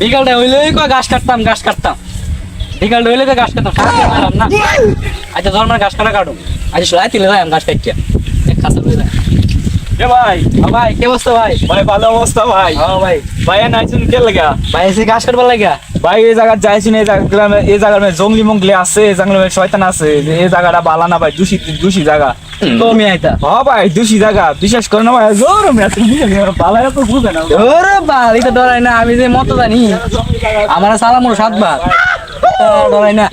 বিকালটা হইলে কয় ঘাস কাটতাম ঘাস কাটতাম। বিকালটা হইলে তো ঘাস কাটতাম না। আচ্ছা ধর্মের ঘাস কাটা কাটুম। আচ্ছা সোলাই তিলে যাই ঘাস কাটিয়া এক লই যাই এ ভাই। ভাই কে অবস্থা ভাই? ভাই ভালো অবস্থা ভাই। ও ভাই। ভাই নাইছুন কে লাগা ভাই এসে ঘাস কাটবার লাগিয়া ভাই এই জায়গা যাইছি না এই জায়গা এই জায়গার মধ্যে জঙ্গলি মঙ্গলি আছে এই মধ্যে শয়তান আছে এই জায়গাটা বালা না ভাই দূষিত দূষি জায়গা। তো আমি আইতা। হ ভাই দূষি জায়গা বিশ্বাস করে না ভাই জোর মেয়ে তুমি বালা তো বুঝে না। ওরে বাল এটা ডরাই না আমি যে মতো জানি। আমার সালাম সাতবার ডরাই না।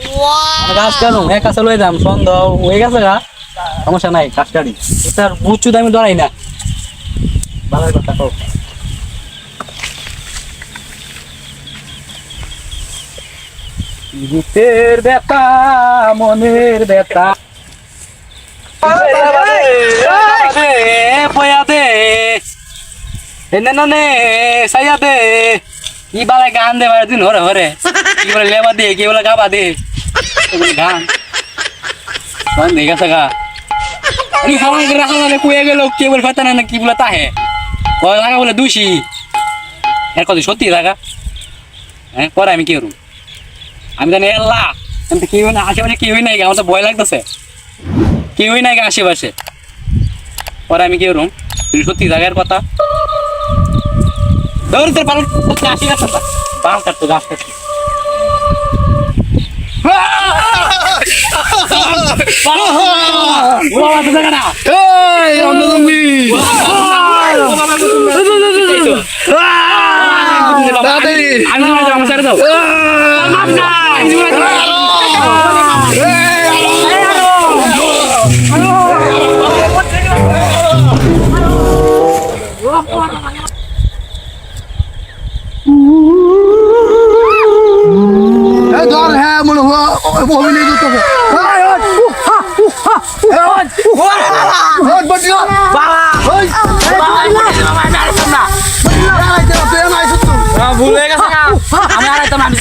ঘাস কাটুম এক কাছে লই যাম সন্ধ্যা হয়ে গেছে গা। সমস্যা নাই ঘাস কাটি। তার বুচুদ আমি ডরাই না। ভালো কথা বুকের ব্যথা, মনের ব্যথা। পয়া দে। এনে নে সাইয়া দে। ই বালা গান দে বারে দিন হরে হরে। কি বলে, লেবা দে, কি বলে, গাবা দে। গান। গান দে আমি হাওয়া করে, হাওয়া লে কুয়ে গেল, কে বলে কি বলে, তাহে। কয় লাগা বলে, দুষি। এর কথা সত্যি লাগা হ্যাঁ পরে আমি কি করুম আমি জানি এল্লা আমি তো কেউ না আশেপাশে কেউই নাই আমার তো ভয় লাগতেছে কেউই নাই আশেপাশে পরে আমি কি করুম তুই সত্যি জায়গার কথা ধর তোর সত্যি আসি গাছ কাটতা পাল কাটতো গাছ কাটতো আমি আমার ছেড়ে দাও এই ধর হ্যাঁ মনে হয়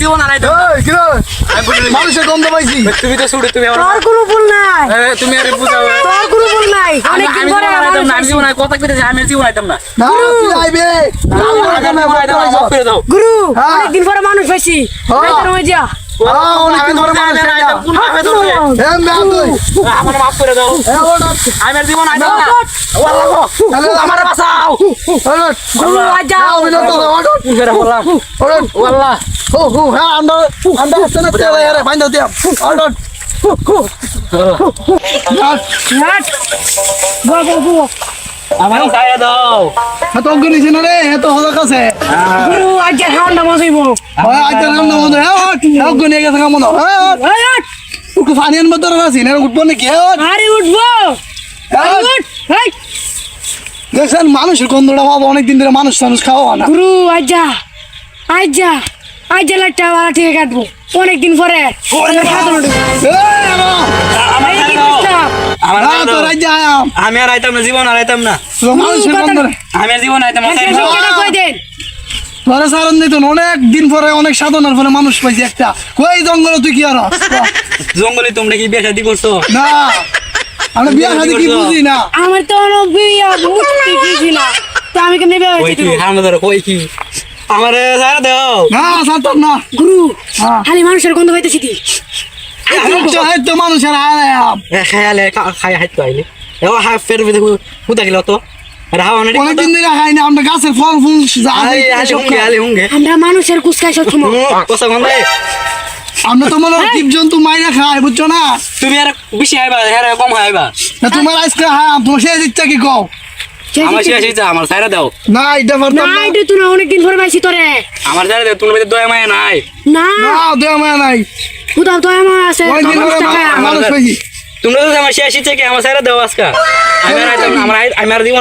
আড়াইতাম আনাই দাও এই, কি রে? মানুষের গন্ধ পাইছি। তুমি তো সুড়ে তুমি তোর কোনো ভুল নাই। তুমি আরে বুঝাও। তোর কোনো ভুল নাই। অনেক দিন আমি পরে জীবন না আমি জীবন কথা কইতেছি আমি জীবন আইতাম না। না তুই আইবে গুরু অনেক দিন পরে মানুষ পাইছি ওই যা। হ্যাঁ? হ্যাঁ। আমার মাফ দাও হ্যাঁ, আর জীবন আইতাম না হ্যাঁ, হ্যাঁ, এত রে, এত হজক আছে। গুরু আজ যা ঠান্ডা ওই আইতে নাম না ওঠ। এ অজ্ঞানী গেছে কেমন, ওঠ। এই হাট। একটু পানি আনবার দরকার আছে, না উঠবো নাকি, আরে উঠবো। দেখছেন মানুষের গন্ধটা পাবো অনেকদিন ধরে মানুষ টানুষ খাওয়া না। গুরু আজ যা আজ যা আজ লাটটা বালা ঠিক কাটবো। অনেকদিন পরে। আমি। আর আইতাম না জীবন আর আইতাম না। আমি আর জীবন আইতাম সারণ দিত অনেক দিন পরে অনেক সাধনার পরে মানুষ পাইছি একটা। কই জঙ্গলে তুই কি আর জঙ্গলে তোমরা কি বিয়ে শাদি করছ? না। আমরা বিয়া শাদি কি বুঝি না। আমার তো অনেক বিয়া দিছি না। তো আমি কেমনে বিয়ে কি? হামদার কই কি? আমার ছায়া দাও। না সাঁতার না। গুরু হ্যাঁ। খালি মানুষের গন্ধ পাইতেছি দি মানুষের আয়াম খায়ালে খায়া হাইতো আইলে। এও হা ফের বিদে হুদা গেল তো? অনেক অনেক দিন ধরে খাই না আমরা গাছের ফল ফুল আমরা মানুষের কুসকাই সব সময়। আমরা তো মনে জীব জন্তু মাইরা খাই বুঝছ না? তুমি আর বেশি আইবা হ্যাঁ কম আইবা না তোমার আজকে হ্যাঁ তোমার শেষ ইচ্ছা কি কও। আমার শেষ হইছে আমার ছায়া দাও। না এটা পারতাম না না এটা তুই অনেকদিন পরে পাইছি তোরে। আমার দাও তুমি দয়া মায়া নাই। না। না দেওয়া মায়া নাই। কোথাও তো আমার আছে অনেক দিন তোমরা তো আমার শেষ হইছে কি আমার ছায়া দাও আজকে। আর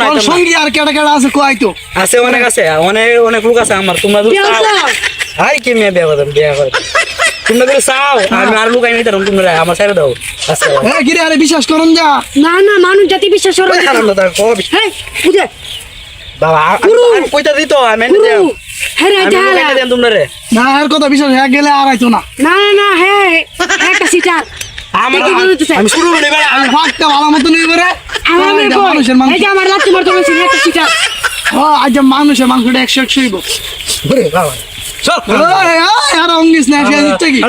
আর সঙ্গী আর কেটা কেটা আছে কয় তো আছে অনেক আছে অনেক অনেক লোক আছে আমার তোমরা? আই কি মেয়ে বিয়ে করতাম বিয়ে করে তোমরা যদি চাও আমি আর লোক আইনি তারম তোমরা আমার ছেড়ে দাও আচ্ছা হ্যাঁ কিরে আরে বিশ্বাস করুন যা না না মানুষ জাতি বিশ্বাস করে না। আনন্দ তার কবি বুঝে বাবা আমি- কইতা দিত আমি গুরু। হ্যাঁ তোমরা রে না কথা বিশ্বাস হয়ে গেলে আর আইতো না না না না হ্যাঁ একটা সিটার কি? আমি শুরু করে এবার আমি ফাঁকটা ভালো মতো নেই করে আমার মানুষের মাংস। এই যে আমার লাত্তি মারতে বলেছিল একটা শিকার হ্যাঁ, আজ যে মানুষের মাংসটা একশো একশো হইব। ঘুরে বাবা। চল ওই, ওই, আর অঙ্গিস না সে দিচ্ছে কি?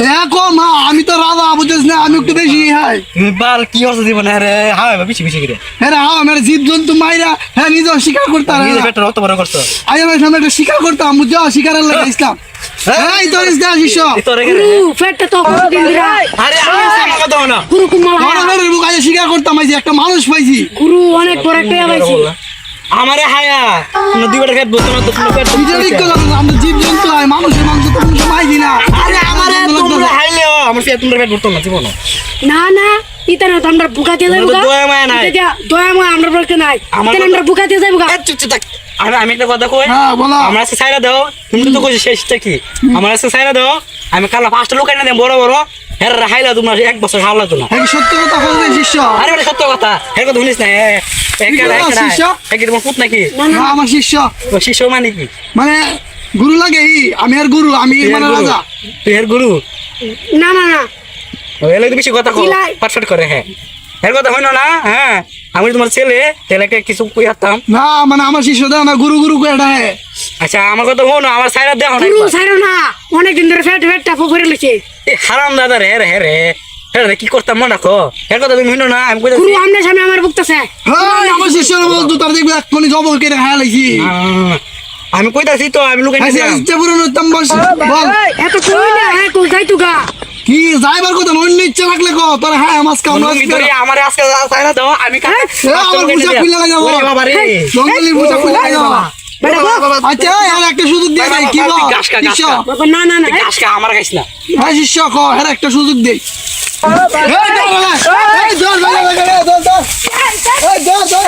হ্যাঁ কম হ্যাঁ আমি তো রাজা বুঝছিস না আমি একটু বেশি হাই। বাল কি অবস্থা দিব না রে হ্যাঁ বেশি বেশি করে। হ্যাঁ রে, হ্যাঁ আমার জীব জন্তু মাইরা হ্যাঁ নিজেও শিকার করতাম নিজে বড় করছ। আজ সামনে একটা শিকার করতাম বুঝছ শিকারের লাগে ইসলাম এই তোর ইসলাম শিষ্য তোরে গুরু পেটটা তো কতদিন ধরে আরে আমি আমার কথা না। গুরু কুমার গণমের বুক আজ শিকার করতাম আজ একটা মানুষ পাইছি। গুরু অনেক বড় একটা পাইছি। আমারে হায়া। নদী বড় খেত বলতো না তো তোমার পেট নিজের দিক করে আমরা জীব জন্তু হয় মানুষের মাংস তো কোনো সময় না। আরে আমারে তোমরা হাইলেও আমার পেট তোমরা পেট বলতো না জীবন। না না ইতা না তো আমরা বুকা দিয়ে তোমরা তো দয়া মায়া নাই। দয়া মায়া আমরা বলতে নাই। আমার কথা- আমরা বুকা দিয়ে যাব গা। চুপ চুপ থাক। আমি আমি একটা কথা কই? হ্যাঁ বলো। আমার আজকে সাইরা দাও তুমি তো কইছো শেষটা কি? আমার আজকে সাইরা দাও আমি কালা পাঁচটা লোক এনে দেব বড় বড়। হের হাইলা তোমরা এক বছর হাওলা তো না। সত্য কথা বলবে শিষ্য? আরে সত্য কথা। হের কথা শুনিস না তোমার পুত নাকি? না না আমার শিষ্য। শিষ্য মানে কি? মানে গুরু লাগে আমি আর গুরু আমি মানে গুরু? রাজা। তুই হের গুরু? না না না। ও এলে তো বেশি কথা কো। ফাটফাট করে হ্যাঁ। হের কথা হইনো না হ্যাঁ আমি তোমার ছেলে ছেলেকে কিছু কই না মানে আমার শিষ্য না গুরু গুরু করে ডাহে আচ্ছা আমার কথা হো না আমার সাইরা দেখো না গুরু। না অনেক দিন ধরে ফেট ফেট টাপো করে এ হারাম দাদা রে রে রে হে রে কি করতাম মনে রাখো এর কথা তুমি হইনো না আমি কই গুরু আমনে সামনে আমার বুকতেছে হ্যাঁ আমার শিষ্যর বলতো তার দেখবে এক্ষুনি করে হায়া লাগছি আমি কইতাছি তো আমি লুকাই আচ্ছা বল এত কই না হ্যাঁ কই যাই তুগা কি যাইবার কথা না, অন্য ইচ্ছা রাখলে কো তোর হ্যাঁ কামড়া লুঙ্গি ধরে আমার আজকে সাইরা দাও আমি কা আমার বুঝা খুলে লাগাবো। বাবা রে জঙ্গলি বুঝা খুলে বাবা। আচ্ছা আর একটা সুযোগ দিয়ে দেয় কি গাছ গাছ বাবা না না না খা, আমার খাইস না হ্যাঁ শিষ্য ক হ্যাঁ একটা সুযোগ দেই এই ধর ধর ধর, ধর। ধর, ধর, ধর।